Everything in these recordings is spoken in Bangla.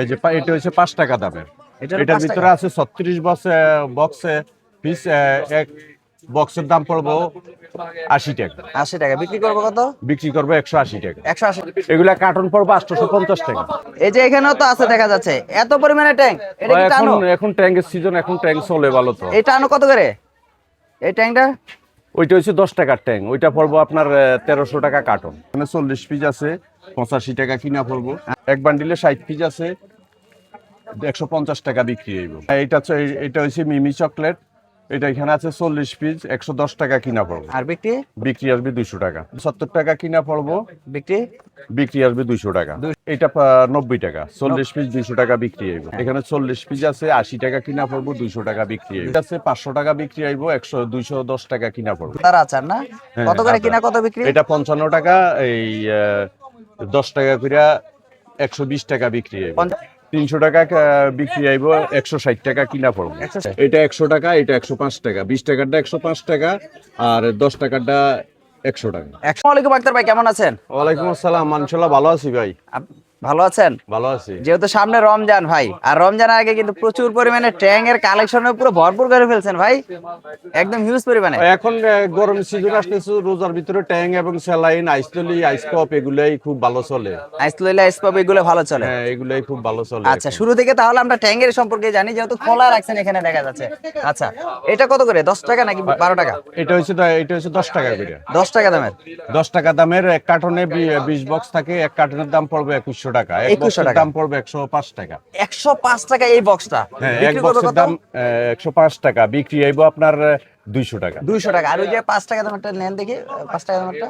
এই যে এটা হচ্ছে পাঁচ টাকা দামের। এটার ভিতরে আছে ছত্রিশ বক্সে বক্সে পিস এক বক্সের দাম পড়ব আশি টাকা। আশি টাকা। বিক্রি করব কত? বিক্রি করব একশো আশি টাকা। একশো আশি এগুলা কার্টন পড়ব আটশোশো পঞ্চাশ টাকা। এই যে এখানেও তো আছে দেখা যাচ্ছে। এত পরিমাণে ট্যাঙ্ক। এখন এখন ট্যাঙ্কের সিজন এখন ট্যাঙ্ক চলে ভালো তো। এই টানো কত করে? এই ট্যাঙ্কটা? ওইটা হচ্ছে দশ টাকার ট্যাঙ্ক। ওইটা পড়ব আপনার তেরোশো টাকা কার্টন এখানে চল্লিশ পিস আছে। পঁচাশি টাকা কিনা পড়ব এক বান্ডিলে ষাট পিস আছে একশো পঞ্চাশ টাকা বিক্রি হইব। হচ্ছে এটা হচ্ছে মিমি চকলেট। এটা এখানে আছে চল্লিশ পিস একশো দশ টাকা কিনা পড়ব আর বিক্রি বিক্রি আসবে দুইশো টাকা। সত্তর টাকা কিনা পড়ব বিক্রি বিক্রি আসবে দুইশো টাকা। এটা নব্বই টাকা। চল্লিশ পিস দুইশো টাকা বিক্রি হইব। এখানে চল্লিশ পিস আছে আশি টাকা কিনা পড়ব দুইশো টাকা বিক্রি হইব। আছে পাঁচশো টাকা বিক্রি হইব একশো দুইশো দশ টাকা কিনা পড়ব তার আচার না? হ্যাঁ, কত করে কিনা কত বিক্রি? এটা পঞ্চান্ন টাকা এই আহ, দশ টাকা করে একশো বিশ টাকা বিক্রি হইব। তিনশো টাকা বিক্রি আইব একশো ষাট টাকা কিনা পড়ব। 160 এটা একশো টাকা এটা একশো পাঁচ টাকা বিশ টাকাটা একশো পাঁচ টাকা আর দশ টাকারটা একশো টাকা। আসসালামু আলাইকুম আক্তার ভাই কেমন আছেন? ওয়ালাইকুম আসসালাম মানসাল্লাহ ভালো আছি ভাই। ভালো আছেন? ভালো আছি। যেহেতু সামনে রমজান ভাই আর রমজানের আগে কিন্তু প্রচুর পরিমাণে ট্যাং এর কালেকশনে পুরো ভরপুর করে ফেলছেন ভাই। একদম হিউজ পরিমাণে। এখন গরম সিজন আসতেছে রোজার ভিতরে ট্যাং এবং স্যালাইন আইসতলি আইসকপ এগুলাই খুব ভালো চলে। আইসলি লইলে আইস পাবে এগুলো ভালো চলে। হ্যাঁ এগুলাই খুব ভালো চলে আচ্ছা শুরু থেকে তাহলে আমরা ট্যাং এর সম্পর্কে জানি যেহেতু খোলা রাখছেন এখানে দেখা যাচ্ছে। আচ্ছা এটা কত করে? দশ টাকা নাকি বারো টাকা? এটা হচ্ছে এটা হচ্ছে দশ টাকা করে। দশ টাকা দামের। দশ টাকা দামের এক কার্টনে বিশ বক্স থাকে এক কার্টনের দাম পড়বে একুশশো টাকা। দাম পড়বে একশো পাঁচ টাকা। একশো পাঁচ টাকা এই বক্সটা। হ্যাঁ এক বক্সের দাম একশো পাঁচ টাকা বিক্রি আইব আপনার দুইশো টাকা। দুইশো টাকা। আর ওই যে পাঁচ টাকা দামেরটা নেন দেখি পাঁচ টাকা দামেরটা।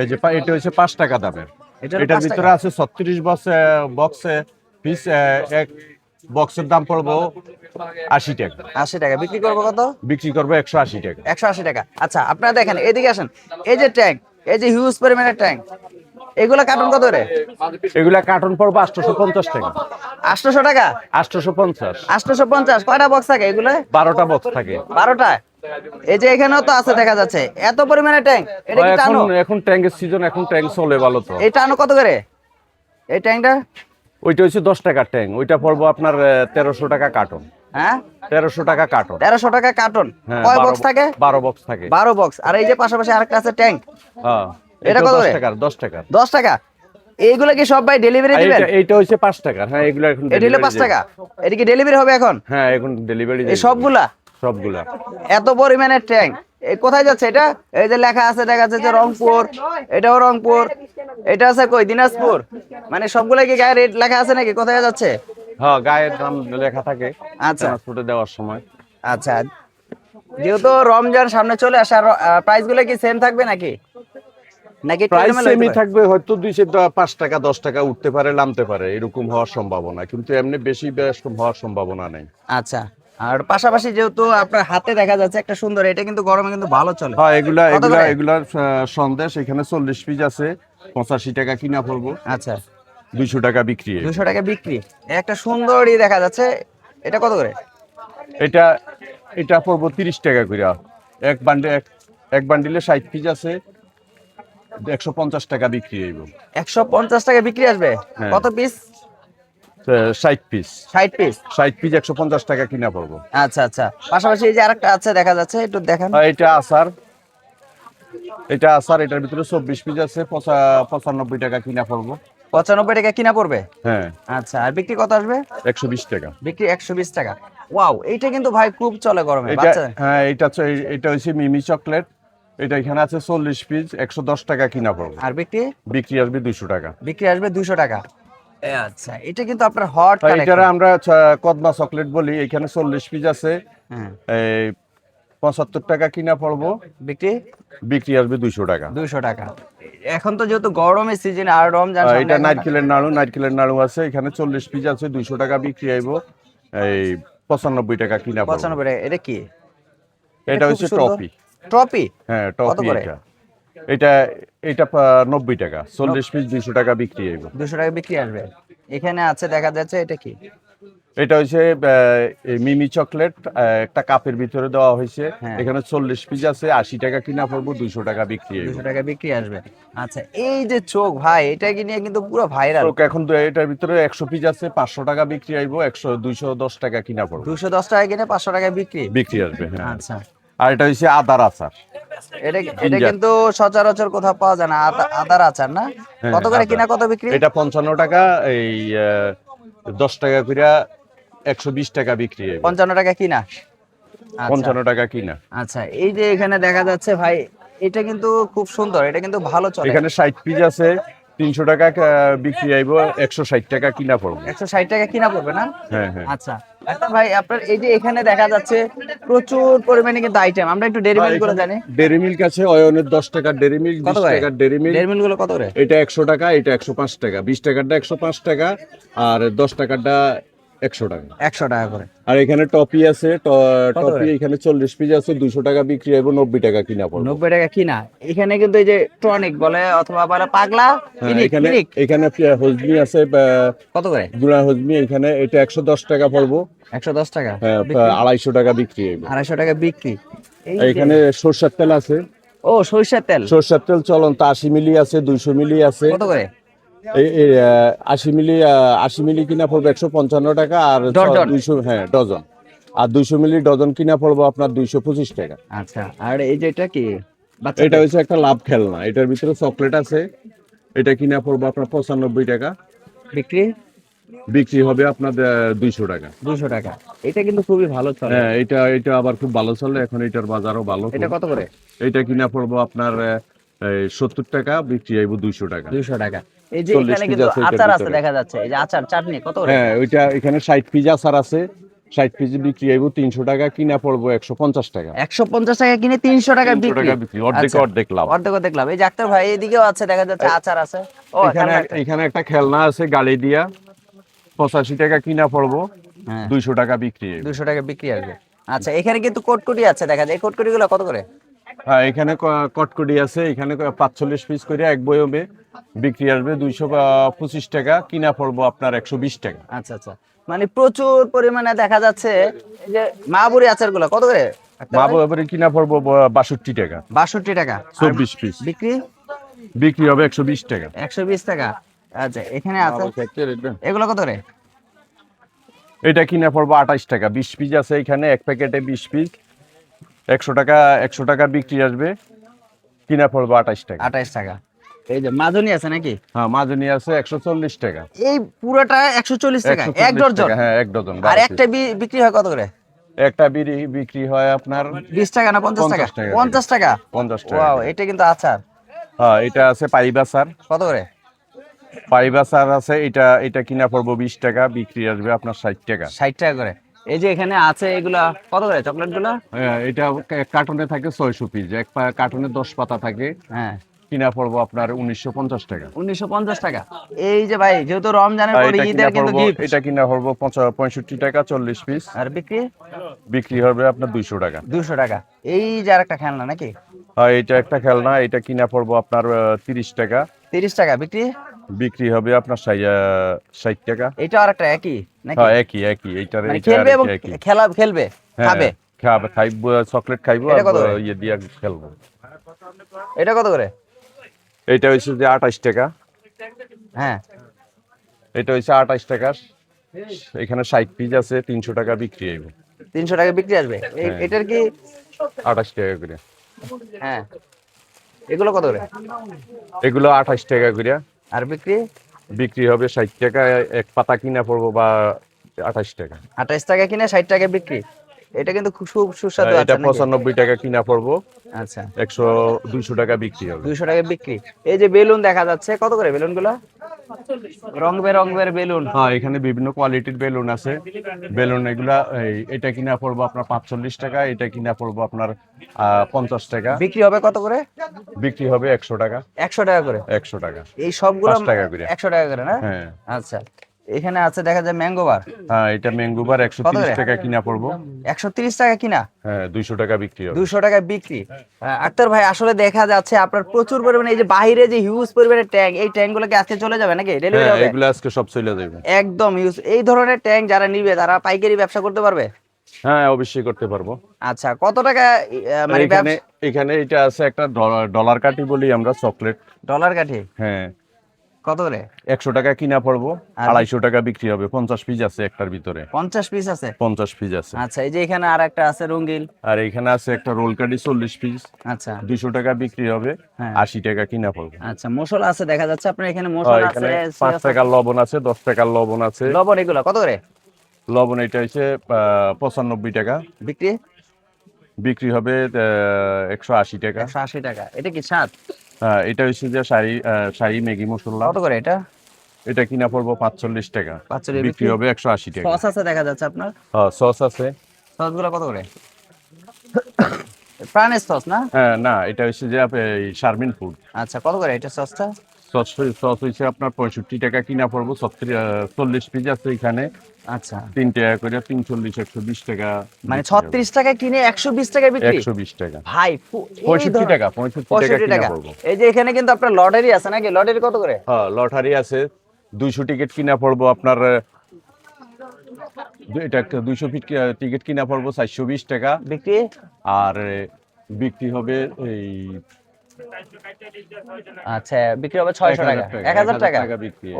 এই যে এটা হচ্ছে পাঁচ টাকা দামের। এটার ভিতরে আছে ছত্রিশ বক্সে বক্সে পিস এক বক্সের দাম পড়ব আশি টাকা। আশি টাকা। বিক্রি করব কত? বিক্রি করব একশো আশি টাকা। একশো আশি টাকা। আচ্ছা আপনারা দেখেন এদিকে আসেন। এই যে ট্যাঙ্ক এই যে হিউজ পরিমাণের ট্যাঙ্ক। এগুলো কার্টুন কত করে? এগুলা কার্টন পড়ব আটশোশো পঞ্চাশ টাকা। আটশোশো টাকা? আটশোশো পঞ্চাশ। আটশোশো পঞ্চাশ। কয়টা বক্স থাকে এগুলো? বারোটা বক্স থাকে। বারোটা? এই যে এখানেও তো আছে দেখা যাচ্ছে। এত পরিমাণে ট্যাঙ্ক এটা কি এখন টানো এখন ট্যাঙ্কের সিজন এখন ট্যাঙ্ক চলে ভালো তো। এই টানো কত করে? এই ট্যাঙ্কটা ওইটা হচ্ছে দশ টাকার ট্যাঙ্ক ওইটা পড়ব আপনার তেরোশো টাকা কার্টন হ্যাঁ? তেরোশো টাকা কার্টন তেরোশো টাকা কার্টন হ্যাঁ কয় বক্স থাকে? বারো বক্স থাকে। বারো বক্স আর এই যে পাশাপাশি আরেকটা আছে ট্যাঙ্ক হ্যাঁ। এটা কত করে? টাকার দশ টাকার। টাকা? এইগুলো কি সব ভাই ডেলিভারি দিবেন? এইটা- এইটা হচ্ছে পাঁচ টাকার। হ্যাঁ এগুলো এখন এটা হলো delivery পাঁচ দেবে। টাকা। এটা কি ডেলিভারি হবে এখন? হ্যাঁ এখন ডেলিভারি এই সবগুলা? সবগুলা। এত পরিমাণে ট্যাঙ্ক কোথায় যাচ্ছে এটা? এই যে লেখা আছে দেখা যাচ্ছে যে রংপুর। এটাও রংপুর। এটা আছে কই? দিনাজপুর? মানে সবগুলা কি গায়ে রেট লেখা আছে নাকি? কোথায় যাচ্ছে? হ্যাঁ গায়ের দাম লেখা থাকে। আচ্ছা। ট্রান্সপোর্টে দেওয়ার সময়। আচ্ছা। যেহেতু রমজান সামনে চলে আসে আর প্রাইসগুলো কি সেম থাকবে নাকি? নাকি প্রাইস সেমই থাকবে হয়তো দুইশো পাঁচ টাকা দশ টাকা উঠতে পারে নামতে পারে এরকম হওয়ার সম্ভাবনা কিন্তু এমনি বেশি বেশ হওয়ার সম্ভাবনা নেই। আচ্ছা আর পাশাপাশি যেহেতু আপনার হাতে দেখা যাচ্ছে একটা সুন্দর এটা কিন্তু গরমে কিন্তু ভালো চলে। হ্যাঁ এগুলা এগুলা এগুলা সন্দেশ এখানে চল্লিশ পিস আছে পঁচাশি টাকা কিনা পড়ব আচ্ছা। দুইশো টাকা বিক্রি। দুশো টাকা বিক্রি। একটা সুন্দরই দেখা যাচ্ছে এটা কত করে? এটা এটা পড়ব তিরিশ টাকা করে এক বান্ডে এক এক বান্ডিলে ষাট পিস আছে একশো পঞ্চাশ টাকা বিক্রি হইব। একশো পঞ্চাশ টাকা বিক্রি আসবে? হ্যাঁ। কত পিস ষাট পিস ষাট পিস ষাট পিস একশো পঞ্চাশ টাকা কিনা পড়ব। আচ্ছা আচ্ছা। পাশাপাশি এই যে আরেকটা আছে দেখা যাচ্ছে একটু দেখান। এটা আসার এটা আসার এটার ভিতরে চব্বিশ পিস আছে পঁচা- পঁচানব্বই টাকা কিনা পড়ব। পঁচানব্বই টাকা কিনা পড়বে? হ্যাঁ। আচ্ছা আর বিক্রি কত আসবে? একশো বিশ টাকা। বিক্রি একশো বিশ টাকা। ওয়াও এইটা কিন্তু ভাই খুব চলে গরমে হ্যাঁ এটা এটা হচ্ছে মিমি চকলেট। এটা এখানে আছে চল্লিশ পিস একশো দশ টাকা কিনা পড়ব। আর বিক্রি? বিক্রি আসবে দুইশো টাকা। বিক্রি আসবে দুশো টাকা। আচ্ছা এটা কিন্তু আপনার হট এটারে আমরা কদমা চকলেট বলি এখানে চল্লিশ পিস আছে। পঁচাত্তর টাকা কিনা পড়ব। বিক্রি? বিক্রি আসবে দুইশো টাকা। দুশো টাকা। এখন তো যেহেতু গরমের সিজন আর রমজান আর এটা নারকেলের নাড়ু নারকেলের নাড়ু আছে এখানে চল্লিশ পিস আছে দুইশো টাকা বিক্রি আইব এই পঁচানব্বই টাকা কিনা পড়ব। পঁচানব্বই টাকা এটা কি? এটা হচ্ছে। টপি ট্রপি হ্যাঁ করে? এটা। এটা এটা নব্বই টাকা। চল্লিশ পিস দুইশো টাকা বিক্রি দুশো টাকা বিক্রি আসবে। এখানে আছে দেখা যাচ্ছে এটা কি? এটা হচ্ছে মিমি চকলেট একটা কাপের ভিতরে দেওয়া হয়েছে হ্যাঁ। এখানে চল্লিশ পিস আছে আশি টাকা কিনা পড়ব দুইশো টাকা বিক্রি হইবো। দুশো টাকা বিক্রি আসবে। আচ্ছা এই যে চোখ ভাই এটা কি নিয়ে কিন্তু পুরো ভাইরাল তো এখন তো এটার ভিতরে একশো পিস আছে পাঁচশো টাকা বিক্রি আইবো একশো দুইশো দশ টাকা কিনা পড়ব। দুশো দশ টাকা কিনে পাঁচশো টাকা বিক্রি? বিক্রি আসবে হ্যাঁ। আচ্ছা। আর এটা হচ্ছে আদার আচার। এটা এটা কিন্তু সচরাচর কোথাও পাওয়া যায় না আদার আচার না? হ্যাঁ, কত করে কিনা কত বিক্রি? এটা পঞ্চান্ন টাকা এই দশ টাকা করে একশো বিশ টাকা বিক্রি। পঞ্চান্ন টাকা কিনা? আচ্ছা, পঞ্চান্ন টাকা কিনা। আচ্ছা এই যে এখানে দেখা যাচ্ছে ভাই এটা কিন্তু খুব সুন্দর এটা কিন্তু ভালো চলে। এখানে ষাট পিস আছে তিনশো টাকা বিক্রি আইবো একশো ষাট টাকা কিনা পড়ব। একশো ষাট টাকা কিনা পড়বে না? হ্যাঁ হ্যাঁ। আচ্ছা ভাই আপনার এই যে এখানে দেখা যাচ্ছে প্রচুর পরিমাণে কিন্তু আইটেম আমরা একটু ডেরি মিল্কগুলো জানি। ডেরি মিল্ক আছে অয়নের 10 টাকা ডেরি মিল্ক 20 টাকা ডেরি মিল্ক ডেরি মিল্কগুলো কত করে? এটা একশো টাকা এটা একশো পাঁচ টাকা। বিশ টাকারটা একশো পাঁচ টাকা আর দশ টাকারটা একশো টাকা। একশো টাকা করে। আর এখানে টপি আছে টপি এখানে চল্লিশ পিস আছে দুশো টাকা বিক্রি হবে নব্বই টাকা কিনা পড়বে। নব্বই টাকা কিনা? এখানে কিন্তু এই যে টনিক বলে অথবা বলে পাগলা হ্যাঁ, এখানে এখানে হজমি আছে কত করে? গুড়া হজমি এখানে এটা একশো দশ টাকা পড়ব। একশো দশ টাকা হ্যাঁ, আড়াইশো টাকা বিক্রি হবে আড়াইশো টাকা বিক্রি। এখানে সরষের তেল আছে। ও সরিষার তেল। সরষের তেল চলন্ত আশি মিলি আছে দুইশো মিলি আছে। কত করে? আশি মিলি আশি মিলি কিনা পড়বে একশো পঞ্চান্ন টাকা আর দুইশো হ্যাঁ ডজন। আর দুইশো মিলি ডজন কিনা পড়ব আপনার দুইশো পঁচিশ টাকা। আচ্ছা আর এই যে এটা কি? এটা হচ্ছে একটা লাভ খেলনা। এটার ভিতরে চকলেট আছে। এটা কিনা পড়ব আপনার পঁচানব্বই টাকা। বিক্রি? বিক্রি হবে আপনার দুইশো টাকা। দুশো টাকা। এটা কিন্তু খুবই ভালো চলে। হ্যাঁ এটা এটা আবার খুব ভালো চলে। এখন এটার বাজারও ভালো এটা কত করে? এটা কিনা পড়ব আপনার সত্তর টাকা বিক্রি আইবো দুইশো টাকা। দুশো টাকা। এই যে এখানে কিন্তু আচার আছে দেখা যাচ্ছে। এই যে আচার চাটনি কত হ্যাঁ ওইটা এখানে ষাট পিস আচার আছে। ষাট পিস বিক্রি আইবো তিনশো টাকা কিনা পড়ব একশো পঞ্চাশ টাকা। একশো পঞ্চাশ টাকা কিনে তিনশো টাকা 300 বিক্রি? টাকা বিক্রি অর্ধেক আচ্ছা। অর্ধেক লাভ। অর্ধেক দেখলাম এই যে আক্তার ভাই এদিকেও আছে দেখা যাচ্ছে আচার আছে। ও এখানে এখানে একটা- খেলনা আছে গালি দিয়া। পঁচাশি টাকা কিনা পড়ব হ্যাঁ। দুইশো টাকা বিক্রি হইবো। দুশো টাকা বিক্রি আসবে। আচ্ছা এখানে কিন্তু কোটকুটি আছে দেখা যায়। এই কোটকুটি গুলো কত করে? হ্যাঁ এখানে কটকটি আছে। এখানে পাঁচচল্লিশ পিস করে এক বয়মে বিক্রি আসবে দুইশো পঁচিশ টাকা। কিনা পড়ব আপনার একশো বিশ টাকা। আচ্ছা আচ্ছা। মানে প্রচুর পরিমাণে দেখা যাচ্ছে যে মাহবুরি আচারগুলো কত করে? মা বাবারে কিনা পড়ব বাষট্টি টাকা। বাষট্টি টাকা। চব্বিশ পিস বিক্রি? বিক্রি হবে একশো বিশ টাকা। একশো বিশ টাকা। আচ্ছা এখানে আছে? এগুলো কত করে? এটা কিনা পড়ব আঠাইশ টাকা। বিশ পিস আছে এখানে এক প্যাকেটে বিশ পিস একশো টাকা একশো টাকা বিক্রি আসবে। কিনা পড়ব আঠাইশ টাকা। আঠাইশ টাকা। এই যে মাজনি আছে নাকি? হ্যাঁ মাজনি আছে একশো চল্লিশ টাকা। এই পুরোটা একশো চল্লিশ টাকা এক ডজন? হ্যাঁ এক ডজন আর একটা বিক্রি হয় কত করে? একটা বিড়ি বিক্রি হয় আপনার বিশ টাকা না পঞ্চাশ টাকা? পঞ্চাশ টাকা। পঞ্চাশ টাকা? এটা কিন্তু আচার। হ্যাঁ এটা আছে পাইবা পাইবাসার। কত করে? পাইবা পাইবাসার আছে এটা এটা কিনা পড়ব বিশ টাকা বিক্রি আসবে আপনার ষাট টাকা। ষাট টাকা করে। এই যে এখানে আছে এগুলা কত করে চকলেটগুলা হ্যাঁ, এটা কার্টনে থাকে ছয়শো পিস এক কার্টনে দশ পাতা থাকে। হ্যাঁ। কিনা পড়ব আপনার উনিশশো পঞ্চাশ টাকা। উনিশশো পঞ্চাশ টাকা। এই যে ভাই যেহেতু রমজানের পরে ঈদের কিনা কিন্তু গিফট এটা কিনা পড়ব পঁয়ষট্টি টাকা চল্লিশ পিস আর বিক্রি? বিক্রি হবে আপনার দুইশো টাকা। দুশো টাকা। এই যে আর একটা খেলনা নাকি? আর এটা একটা খেলনা এটা কিনা পড়ব আপনার তিরিশ টাকা। তিরিশ টাকা বিক্রি? বিক্রি হবে আপনার ষাট টাকা। এটা আর একটা একই নাকি? হ্যাঁ একই একই। এইটার মানে খেলবে এবং খেলা খেলবে? হ্যাঁ, খাবে? খাবে খাইবো চকলেট খাইবো আর ইয়ে দিয়ে খেলব। এটা কত করে? এটা হচ্ছে যে আঠাশ টাকা। হ্যাঁ। এটা হচ্ছে আঠাশ টাকা। এখানে ষাট পিস আছে তিনশো টাকা বিক্রি হইব। তিনশো টাকা বিক্রি আসবে? হ্যাঁ। এটার কি? আঠাশ টাকা করে। হ্যাঁ। এগুলো কত করে? এগুলো আঠাশ টাকা করে। আর বিক্রি? বিক্রি হবে ষাট টাকা এক পাতা কিনা পড়ব বা আঠাশ টাকা। আঠাশ টাকা কিনে ষাট টাকা বিক্রি? এটা কিন্তু খুব সুস্বাদু এটা পঁচানব্বই টাকা কিনা পড়ব। আচ্ছা। একশো দুইশো টাকা বিক্রি হবে। দুইশো টাকা বিক্রি। এই যে বেলুন দেখা যাচ্ছে কত করে বেলুনগুলো রং বেরঙের বেলুন। হ্যাঁ এখানে বিভিন্ন কোয়ালিটির বেলুন আছে। বেলুন এগুলা এই, এটা কিনা পড়ব আপনার পাঁচচল্লিশ টাকা এটা কিনা পড়ব আপনার আহ, পঞ্চাশ টাকা। বিক্রি হবে কত করে? বিক্রি হবে একশো টাকা। একশো টাকা করে? একশো টাকা। এই সবগুলো টাকা করে। একশো টাকা করে না? হ্যাঁ। আচ্ছা। এখানে আছে দেখা যায় ম্যাঙ্গোবার হ্যাঁ এটা কত তিরিশ করে? টাকা কিনা পড়ব। একশো তিরিশ টাকা কিনা? হ্যাঁ দুইশো টাকা বিক্রি হবে। দুশো টাকায় বিক্রি। আক্তার ভাই আসলে দেখা যাচ্ছে আপনার প্রচুর পরিমাণে এই যে বাইরে যে হিউজ পরিমাণে ট্যাঙ্ক এই ট্যাঙ্ক গুলোকে আজকে চলে যাবে নাকি? ডেলিভারি হ্যাঁ হবে? এগুলো আজকে সব চলে যাবে। একদম ইউজ এই ধরনের ট্যাঙ্ক যারা নিবে তারা পাইকারি ব্যবসা করতে পারবে? হ্যাঁ অবশ্যই করতে পারব। আচ্ছা কত টাকা মানে এখানে এখানে এটা আছে একটা ডলার কাঠি বলি আমরা চকলেট। ডলার কাঠি? হ্যাঁ। কত করে? একশো টাকা কিনা পড়ব আড়াইশো টাকা বিক্রি হবে পঞ্চাশ পিস আছে একটার ভিতরে। পঞ্চাশ পিস আছে? পঞ্চাশ পিস আছে। আচ্ছা এই যে এখানে আর একটা আছে রঙ্গিল আর এখানে আছে একটা রোল কাটি চল্লিশ পিস আচ্ছা। দুইশো টাকা বিক্রি হবে হ্যাঁ। আশি টাকা কিনা পড়বে। আচ্ছা মশলা আছে দেখা যাচ্ছে আপনার এখানে মশলা আছে পাঁচ টাকার লবণ আছে দশ টাকার লবণ আছে। লবণ এগুলো কত করে? লবণ এটা হচ্ছে পঁচানব্বই টাকা। বিক্রি? বিক্রি হবে একশো আশি টাকা। একশো আশি টাকা। এটা কি হ্যাঁ, এটা হচ্ছে যে শাড়ি শাড়ি ম্যাগি মশলা। কত করে এটা? এটা কিনা পড়ব পাঁচচল্লিশ টাকা। বিক্রি? হবে একশো আশি টাকা। সস আছে দেখা যাচ্ছে আপনার? হ্যাঁ, সস আছে। সসগুলো কত করে? প্রাণের সস না? হ্যাঁ না এটা হচ্ছে যে শারমিন ফুড। আচ্ছা কত করে এটা সসটা? সস সস আপনার পঁয়ষট্টি টাকা কিনা পড়ব চল্লিশ পিস আছে এখানে। আচ্ছা। তিন টাকা করে তিন চল্লিশ একশো বিশ টাকা মানে ছত্রিশ টাকা কিনে একশো বিশ টাকায় বিক্রি? একশো বিশ টাকা। ভাই পঁয়ষট্টি টাকা পঁয়ষট্টি টাকা টাকা। এই যে এখানে কিন্তু আপনার লটারি আছে নাকি? লটারি কত করে? হ্যাঁ লটারি আছে। দুইশো টিকিট কিনা পড়ব আপনার এটা দুইশো ফিট টিকিট কিনা পড়ব চারশো বিশ টাকা। বিক্রি? আর বিক্রি হবে এই আচ্ছা বিক্রি হবে 600 টাকা। টাকা, এক হাজার 1000 টাকা।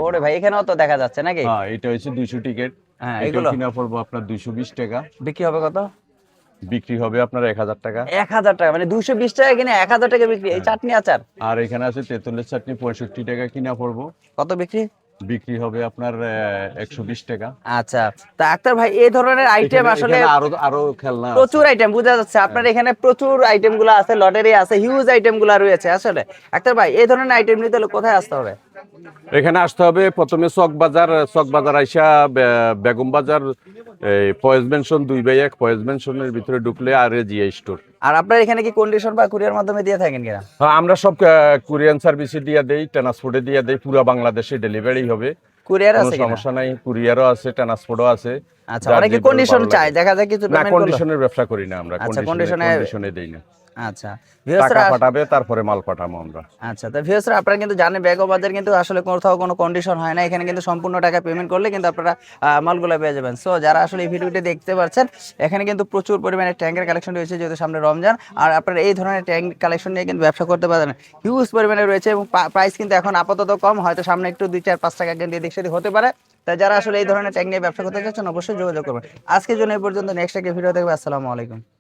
ওরে ভাই এখানেও তো দেখা যাচ্ছে নাকি? হ্যাঁ এটা হচ্ছে দুইশো টিকিট হ্যাঁ এগুলো? কিনা পড়ব আপনার দুইশো বিশ টাকা। বিক্রি হবে কত? বিক্রি হবে আপনার এক হাজার টাকা। এক হাজার টাকা মানে দুইশো বিশ টাকা কিনে এক হাজার টাকা বিক্রি এই চাটনি আচার? আর এখানে আছে তেঁতুলের চাটনি পঁয়ষট্টি টাকা কিনা পড়ব। কত বিক্রি? বিক্রি হবে আপনার একশো বিশ টাকা। আচ্ছা তা আক্তার ভাই এই ধরনের আইটেম আসলে আরও আরও খেলনা প্রচুর আইটেম বোঝা যাচ্ছে। আপনার এখানে প্রচুর আইটেমগুলো আছে লটারি আছে হিউজ আইটেমগুলো রয়েছে আসলে। আক্তার ভাই এই ধরনের আইটেম নিতে হলে কোথায় আসতে হবে? এখানে আসতে হবে। প্রথমে চক বাজার চক বাজার আইসা বেগম বাজার এই ফয়েজ মেনশন দুই বাই এক ফয়েজ মেনশনের ভিতরে ঢুকলে আর এ জিআই স্টোর। আর আপনার এখানে কি কন্ডিশন বা কুরিয়ার মাধ্যমে দিয়ে থাকেন কিনা? হ্যাঁ আমরা সব কুরিয়ান সার্ভিসে দিয়ে দেই ট্রান্সপোর্টে দিয়ে দেই পুরো বাংলাদেশে ডেলিভারি হবে। কুরিয়ার আছে সমস্যা নাই কুরিয়ারও আছে ট্রান্সপোর্টও আছে। আচ্ছা অনেকে কন্ডিশন চায় দেখা যায় কিছু না কন্ডিশনের ব্যবসা করি না আমরা আচ্ছা, কন্ডিশনে কন্ডিশনে দেই না। আচ্ছা টাকা পাঠাবে তারপরে মাল পাঠাবো আমরা। আচ্ছা তো ভিউয়ার্সরা আপনারা কিন্তু জানেন ব্যাগ বাজার কিন্তু আসলে কোথাও কোনো কন্ডিশন হয় না। এখানে কিন্তু সম্পূর্ণ টাকা পেমেন্ট করলে কিন্তু আপনারা মালগুলো পেয়ে যাবেন। সো যারা আসলে এই ভিডিওটি দেখতে পাচ্ছেন এখানে কিন্তু প্রচুর পরিমাণে ট্যাঙ্কের কালেকশন রয়েছে যেহেতু সামনে রমজান। আর আপনারা এই ধরনের ট্যাঙ্ক কালেকশন নিয়ে কিন্তু ব্যবসা করতে পারেন হিউজ পরিমাণে রয়েছে এবং প্রাইস কিন্তু এখন আপাতত কম। হয়তো সামনে একটু দুই চার পাঁচ টাকা কিন্তু এদিক সেদিক হতে পারে। তাই যারা আসলে এই ধরনের ট্যাঙ্ক নিয়ে ব্যবসা করতে চাচ্ছেন অবশ্যই যোগাযোগ করবেন। আজকের জন্য এই পর্যন্ত। নেক্সট একটা ভিডিও দেখবে। আসসালামু আলাইকুম।